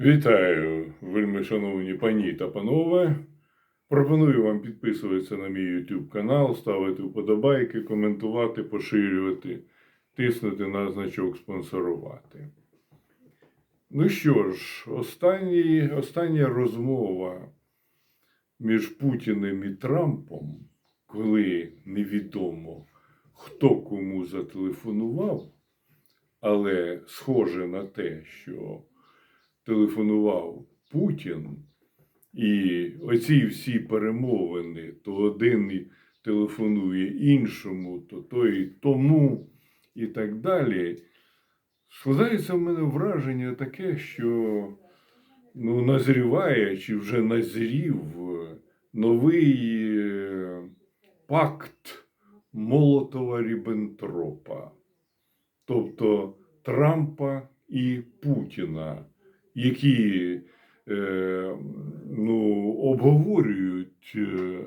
Вітаю, вельми шановні пані та панове. Пропоную вам підписуватися на мій YouTube канал, ставити вподобайки, коментувати, поширювати, тиснути на значок спонсорувати. Ну що ж, останній, остання розмова між Путіним і Трампом, коли невідомо, хто кому зателефонував, але схоже на те, що телефонував Путін, і оці всі перемовини, то один телефонує іншому, то той тому і так далі. Складається в мене враження таке, що ну, назріває чи вже назрів новий е, пакт Молотова Ріббентропа, тобто Трампа і Путіна, які е, ну, обговорюють е,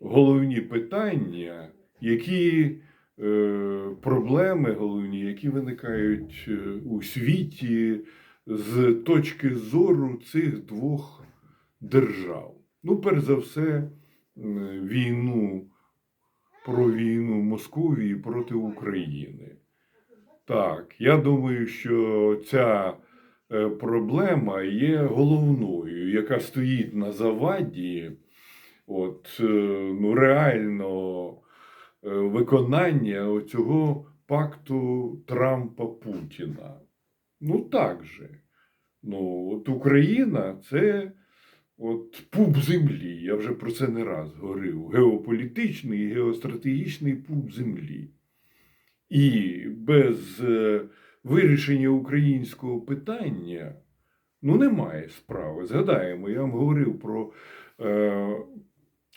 головні питання, які е, проблеми головні, які виникають е, у світі з точки зору цих двох держав. Ну, перш за все, війну про війну Московії проти України. Так, я думаю, що ця проблема є головною, яка стоїть на заваді от, е, ну, реально е, виконання цього пакту Трампа-Путіна. Ну так же. Ну, от Україна це от пуп землі. Я вже про це не раз говорив. Геополітичний і геостратегічний пуп землі. І без е, вирішення українського питання ну, немає справи. Згадаємо, я вам говорив про е,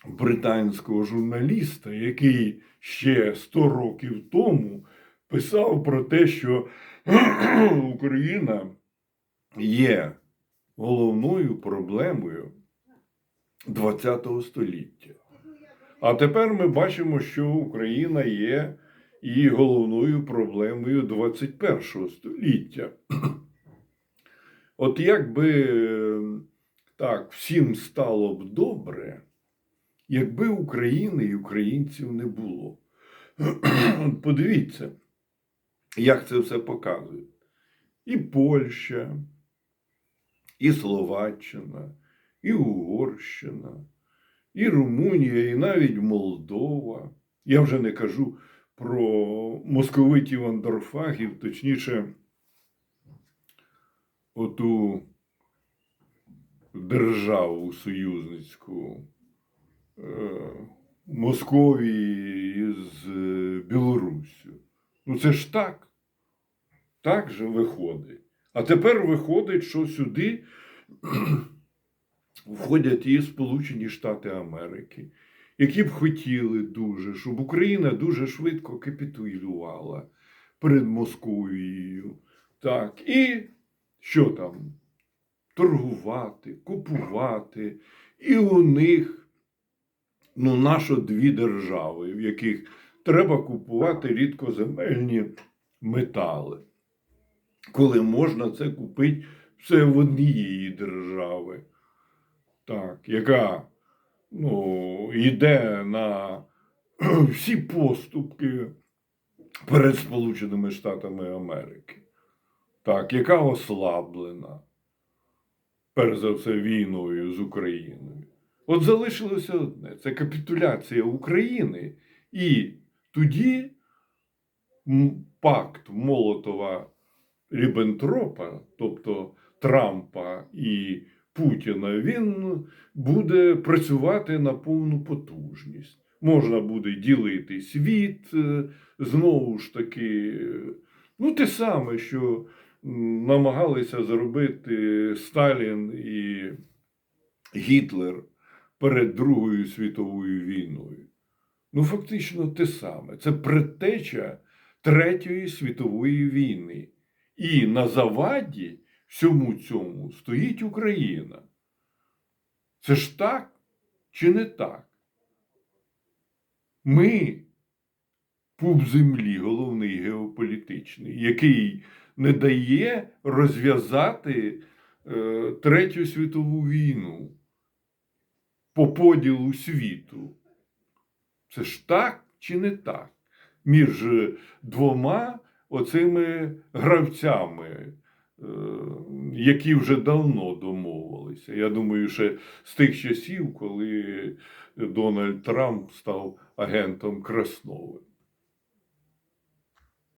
британського журналіста, який ще 100 років тому писав про те, що Україна є головною проблемою ХХ століття. А тепер ми бачимо, що Україна є і головною проблемою 21 століття. От як би е, так всім стало б добре, якби України і українців не було. Подивіться, як це все показує. І Польща, і Словаччина, і Угорщина, і Румунія, і навіть Молдова. Я вже не кажу про московитів андорфагів, точніше, оту державу союзницьку е, Московії з е, Білоруссю. Ну це ж так. Так же виходить. А тепер виходить, що сюди входять і Сполучені Штати Америки, які б хотіли дуже, щоб Україна дуже швидко капітулювала перед Московією. Так, і що там? Торгувати, купувати. І у них ну, нашо дві держави, в яких треба купувати рідкоземельні метали. Коли можна це купити все в однієї держави, так, яка ну, йде на всі поступки перед Сполученими Штатами Америки, так, яка ослаблена, перш за все, війною з Україною. От залишилося одне: це капітуляція України. І тоді пакт Молотова Ріббентропа, тобто Трампа і Путіна, він буде працювати на повну потужність. Можна буде ділити світ, е, знову ж таки, е, ну те саме, що намагалися зробити Сталін і Гітлер перед Другою світовою війною. Ну, фактично те саме. Це предтеча Третьої світової війни. І на заваді всьому цьому стоїть Україна. Це ж так чи не так? Ми, пуп землі, головний геополітичний, який не дає розв'язати е, Третю світову війну по поділу світу. Це ж так чи не так? Між двома оцими гравцями, які вже давно домовилися. Я думаю, ще з тих часів, коли Дональд Трамп став агентом Красновим.